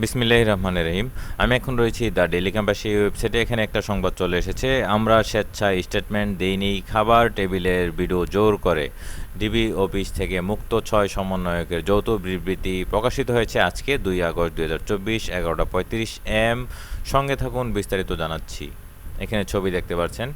বিসমিল্লাহ রহমান রহিম। আমি এখন রয়েছি দ্য ডেলি ক্যাম্পাসি ওয়েবসাইটে। এখানে একটা সংবাদ চলে এসেছে। আমরা স্বেচ্ছায় স্টেটমেন্ট দেইনি, খাবার টেবিলের ভিডিও জোর করে। ডিবি অফিস থেকে মুক্ত ছয় সমন্বয়কের যৌথ বিবৃতি প্রকাশিত হয়েছে আজকে, দুই আগস্ট দুই হাজার চব্বিশ, এগারোটা পঁয়ত্রিশ এম। সঙ্গে থাকুন, বিস্তারিত জানাচ্ছি। এখানে ছবি দেখতে পাচ্ছেন।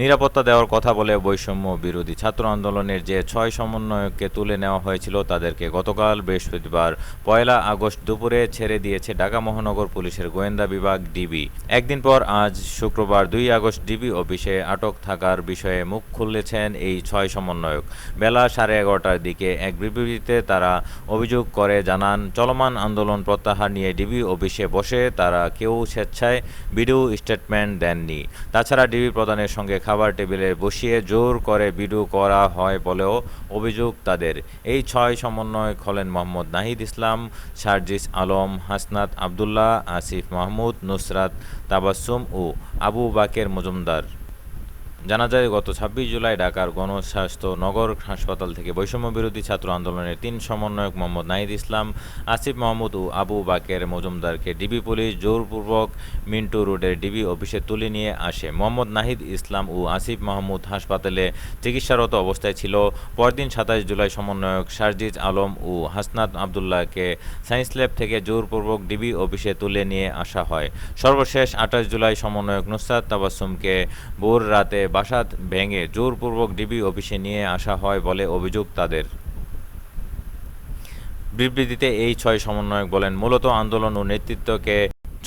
নিরাপত্তা দেওয়ার কথা বলে বৈষম্য বিরোধী ছাত্র আন্দোলনের যে ছয় সমন্বয়ককে তুলে নেওয়া হয়েছিল, তাদেরকে গতকাল বৃহস্পতিবার পয়লা আগস্ট দুপুরে ছেড়ে দিয়েছে ঢাকা মহানগর পুলিশের গোয়েন্দা বিভাগ ডিবি। একদিন পর আজ শুক্রবার দুই আগস্ট ডিবি অফিসে আটক থাকার বিষয়ে মুখ খুলেছেন এই ছয় সমন্বয়ক। বেলা সাড়ে এগারোটার দিকে এক বিবৃতিতে তারা অভিযোগ করে জানান, চলমান আন্দোলন প্রত্যাহার নিয়ে ডিবি অফিসে বসে তারা কেউ স্বেচ্ছায় ভিডিও স্টেটমেন্ট দেননি। তাছাড়া ডিবি প্রধানের সঙ্গে খাবার টেবিলে বসিয়ে জোর করে বিডু করা হয় বলেও অভিযোগ তাদের। এই ছয় সমন্বয়ক হলেন মোহাম্মদ নাহিদ ইসলাম, সার্জিস আলম, হাসনাত আবদুল্লাহ, আসিফ মাহমুদ, নুসরাত তাবাসুম ও আবু বাকের মজুমদার। জানা যায়, গত ছাব্বিশ জুলাই ঢাকার গণস্বাস্থ্য নগর হাসপাতাল থেকে বৈষম্য বিরোধী ছাত্র আন্দোলনের তিন সমন্বয়ক মোহাম্মদ নাহিদ ইসলাম, আসিফ মাহমুদ ও আবু বাকের মজুমদারকে ডিবি পুলিশ জোরপূর্বক মিন্টু রোডের ডিবি অফিসে তুলে নিয়ে আসে। মোহাম্মদ নাহিদ ইসলাম ও আসিফ মাহমুদ হাসপাতালে চিকিৎসারত অবস্থায় ছিল। পরদিন সাতাশ জুলাই সমন্বয়ক সার্জিজ আলম ও হাসনাত আবদুল্লাহকে সায়েন্স ল্যাব থেকে জোরপূর্বক ডিবি অফিসে তুলে নিয়ে আসা হয়। সর্বশেষ আঠাশ জুলাই সমন্বয়ক নুসরাত তাবাসুমকে ভোর রাতে বাসাত ভেঙে জোরপূর্বক ডিবি অফিসে নিয়ে আসা হয় বলে অভিযোগ তাদের। বিবৃতিতে এই ছয় সমন্বয়ক বলেন, মূলত আন্দোলন ও নেতৃত্বকে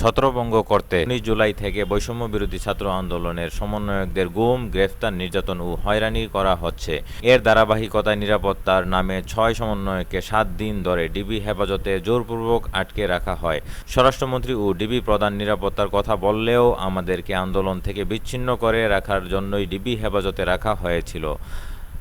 ছত্রভঙ্গ করতে। উনিশ জুলাই থেকে বৈষম্য বিরোধী ছাত্র আন্দোলনের সমন্বয়কদের গুম, গ্রেফতার, নির্যাতন ও হয়রানি করা হচ্ছে। এর ধারাবাহিকতায় নিরাপত্তার নামে ছয় সমন্বয়ককে সাত দিন ধরে ডিবি হেফাজতে জোরপূর্বক আটকে রাখা হয়। স্বরাষ্ট্রমন্ত্রী ও ডিবি প্রধান নিরাপত্তার কথা বললেও আমাদেরকে আন্দোলন থেকে বিচ্ছিন্ন করে রাখার জন্যই ডিবি হেফাজতে রাখা হয়েছিল।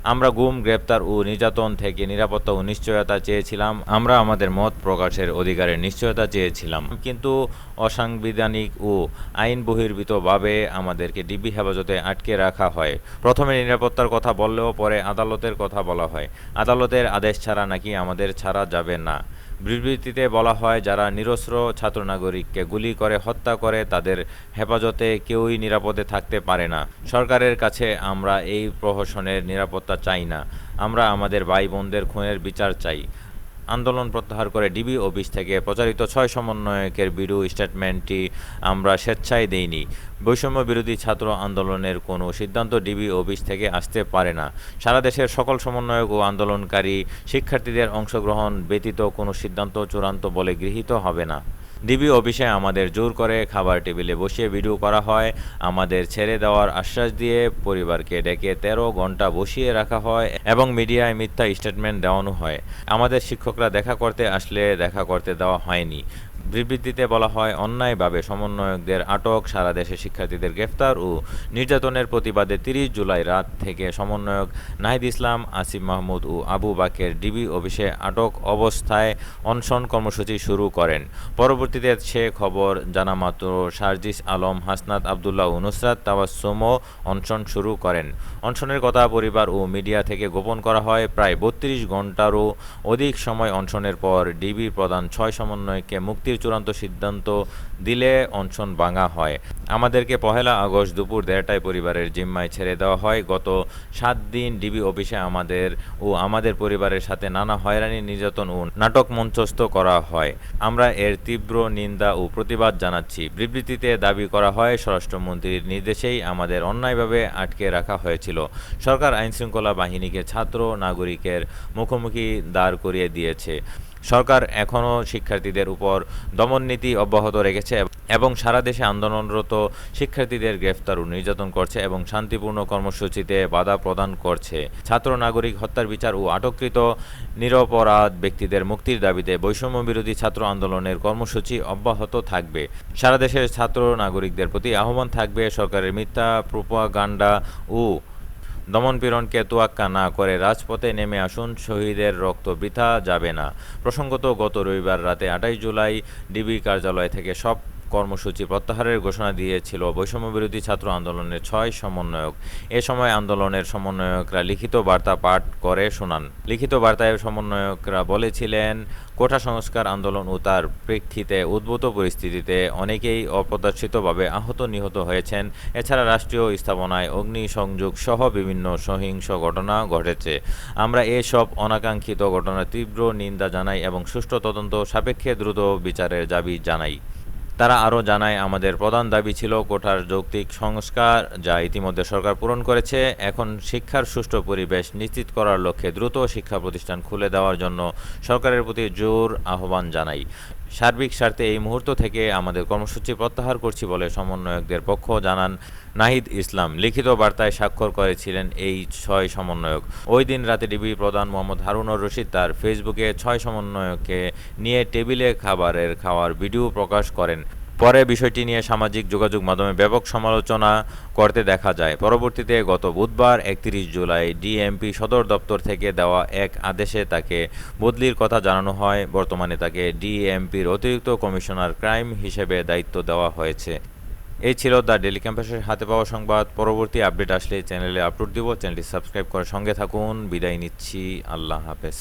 আমরা গুম, গ্রেপ্তার ও নির্যাতন থেকে নিরাপত্তা ও নিশ্চয়তা চেয়েছিলাম। আমরা আমাদের মত প্রকাশের অধিকারের নিশ্চয়তা চেয়েছিলাম। কিন্তু অসাংবিধানিক ও আইন বহির্ভূতভাবে আমাদেরকে ডিবি হেফাজতে আটকে রাখা হয়। প্রথমে নিরাপত্তার কথা বললেও পরে আদালতের কথা বলা হয়। আদালতের আদেশ ছাড়া নাকি আমাদের ছাড়া যাবে না। বিবৃতিতে বলা হয়, যারা নিরস্ত্র ছাত্র নাগরিককে গুলি করে, হত্যা করে, তাদের হেফাজতে কেউই নিরাপদে থাকতে পারে না। সরকারের কাছে আমরা এই প্রহসনের নিরাপত্তা চাই না। আমরা আমাদের ভাই বোনদের খুনের বিচার চাই। আন্দোলন প্রত্যাহার করে ডিবি অফিস থেকে প্রচারিত ছয় সমন্বয়কের বিরু স্টেটমেন্টটি আমরা স্বেচ্ছায় দেইনি। বৈষম্য বিরোধী ছাত্র আন্দোলনের কোনো সিদ্ধান্ত ডিবি অফিস থেকে আসতে পারে না। সারা দেশের সকল সমন্বয়ক ও আন্দোলনকারী শিক্ষার্থীদের অংশগ্রহণ ব্যতীত কোনো সিদ্ধান্ত চূড়ান্ত বলে গৃহীত হবে না। ডিবি অফিসে আমাদের জোর করে খাবার টেবিলে বসিয়ে ভিডিও করা হয়। আমাদের ছেড়ে দেওয়ার আশ্বাস দিয়ে পরিবারকে ডেকে তেরো ঘণ্টা বসিয়ে রাখা হয় এবং মিডিয়ায় মিথ্যা স্টেটমেন্ট দেওয়ানো হয়। আমাদের শিক্ষকরা দেখা করতে আসলে দেখা করতে দেওয়া হয়নি। বিবৃতিতে বলা হয়, অন্যায়ভাবে সমন্বয়কদের আটক, সারা দেশে শিক্ষার্থীদের গ্রেফতার ও নির্যাতনের প্রতিবাদে তিরিশ জুলাই রাত থেকে সমন্বয়ক নাহিদ ইসলাম, আসিফ মাহমুদ ও আবু বাকের ডিবি অফিসে আটক অবস্থায় অনশন কর্মসূচি শুরু করেন। পরবর্তীতে সে খবর জানা মাত্র সার্জিস আলম, হাসনাত আবদুল্লাহ ও নুসরাত তাওয়াসুমও অনশন শুরু করেন। অনশনের কথা পরিবার ও মিডিয়া থেকে গোপন করা হয়, প্রায় বত্রিশ ঘন্টারও অধিক সময় অনশনের পর ডিবি প্রধান ছয় সমন্বয়কে মুক্তির চূড়ান্ত সিদ্ধান্ত দিলে অনশন ভাঙা হয়। আমাদেরকে পহেলা আগস্ট দুপুর দেড়টায় পরিবারের জিম্মায় ছেড়ে দেওয়া হয়। গত সাত দিন ডিবি অফিসে আমাদের ও আমাদের পরিবারের সাথে নানা হয়রানি, নির্যাতন ও নাটক মঞ্চস্থ করা হয়। আমরা এর তীব্র নিন্দা ও প্রতিবাদ জানাচ্ছি। বিবৃতিতে দাবি করা হয়, স্বরাষ্ট্রমন্ত্রীর নির্দেশেই আমাদের অন্যায়ভাবে আটকে রাখা হয়েছিল। সরকার আইনশৃঙ্খলা বাহিনীকে ছাত্র, নাগরিকের মুখোমুখি দাঁড় করিয়ে দিয়েছে। সরকার এখনও শিক্ষার্থীদের উপর দমননীতি অব্যাহত রেখেছে এবং সারা দেশে আন্দোলনরত শিক্ষার্থীদের গ্রেফতার ও নির্যাতন করছে এবং শান্তিপূর্ণ কর্মসূচিতে বাধা প্রদান করছে। ছাত্র, নাগরিক হত্যার বিচার ও আটককৃত নিরপরাধ ব্যক্তিদের মুক্তির দাবিতে বৈষম্য বিরোধী ছাত্র আন্দোলনের কর্মসূচি অব্যাহত থাকবে। সারা দেশের ছাত্র, নাগরিকদের প্রতি আহ্বান থাকবে সরকারের মিথ্যা প্রোপাগান্ডা ও দমনপীড়নকে তোয়াক্কা না করে রাজপথে নেমে আসুন, শহীদের রক্ত বৃথা যাবে না। প্রসঙ্গত গত রবিবার রাতে আঠাশ জুলাই ডিবি কার্যালয় থেকে সব কর্মসূচি প্রত্যাহারের ঘোষণা দিয়েছিল বৈষম্য বিরোধী ছাত্র আন্দোলনের ছয় সমন্বয়ক। এ সময় আন্দোলনের সমন্বয়করা লিখিত বার্তা পাঠ করে শোনান। লিখিত বার্তায় সমন্বয়করা বলেছিলেন কোটা সংস্কার আন্দোলন ও তার প্রেক্ষিতে উদ্ভূত পরিস্থিতিতে অনেকেই অপ্রত্যাশিতভাবে আহত নিহত হয়েছেন। এছাড়া রাষ্ট্রীয় স্থাপনায় অগ্নিসংযোগ সহ বিভিন্ন সহিংস ঘটনা ঘটেছে। আমরা এসব অনাকাঙ্ক্ষিত ঘটনার তীব্র নিন্দা জানাই এবং সুষ্ঠু তদন্ত সাপেক্ষে দ্রুত বিচারের দাবি জানাই। তারা আরও জানায়, আমাদের প্রধান দাবি ছিল কোটার যৌক্তিক সংস্কার যা ইতিমধ্যে সরকার পূরণ করেছে। এখন শিক্ষার সুষ্ঠু পরিবেশ নিশ্চিত করার লক্ষ্যে দ্রুত শিক্ষা প্রতিষ্ঠান খুলে দেওয়ার জন্য সরকারের প্রতি জোর আহ্বান জানাই। সার্বিক স্বার্থে এই মুহূর্ত থেকে আমাদের কর্মসূচি প্রত্যাহার করছি বলে সমন্বয়কদের পক্ষ জানান নাহিদ ইসলাম। লিখিত বার্তায় স্বাক্ষর করেছিলেন এই ছয় সমন্বয়ক। ওই দিন রাতে ডিবি প্রধান মোহাম্মদ হারুনুর রশিদ তার ফেসবুকে ছয় সমন্বয়ককে নিয়ে টেবিলে খাবারের খাওয়ার ভিডিও প্রকাশ করেন। পরে বিষয়টি নিয়ে সামাজিক যোগাযোগ মাধ্যমে ব্যাপক সমালোচনা করতে দেখা যায়। পরবর্তীতে গত বুধবার একত্রিশ জুলাই ডিএমপি সদর দপ্তর থেকে দেওয়া এক আদেশে তাকে বদলির কথা জানানো হয়। বর্তমানে তাকে ডিএমপির অতিরিক্ত কমিশনার ক্রাইম হিসেবে দায়িত্ব দেওয়া হয়েছে। এই ছিল দ্য ডেলি ক্যাম্পাসের হাতে পাওয়া সংবাদ। পরবর্তী আপডেট আসলে চ্যানেলে আপলোড দিব। চ্যানেলটি সাবস্ক্রাইব করে সঙ্গে থাকুন। বিদায় নিচ্ছি। আল্লাহ হাফেজ।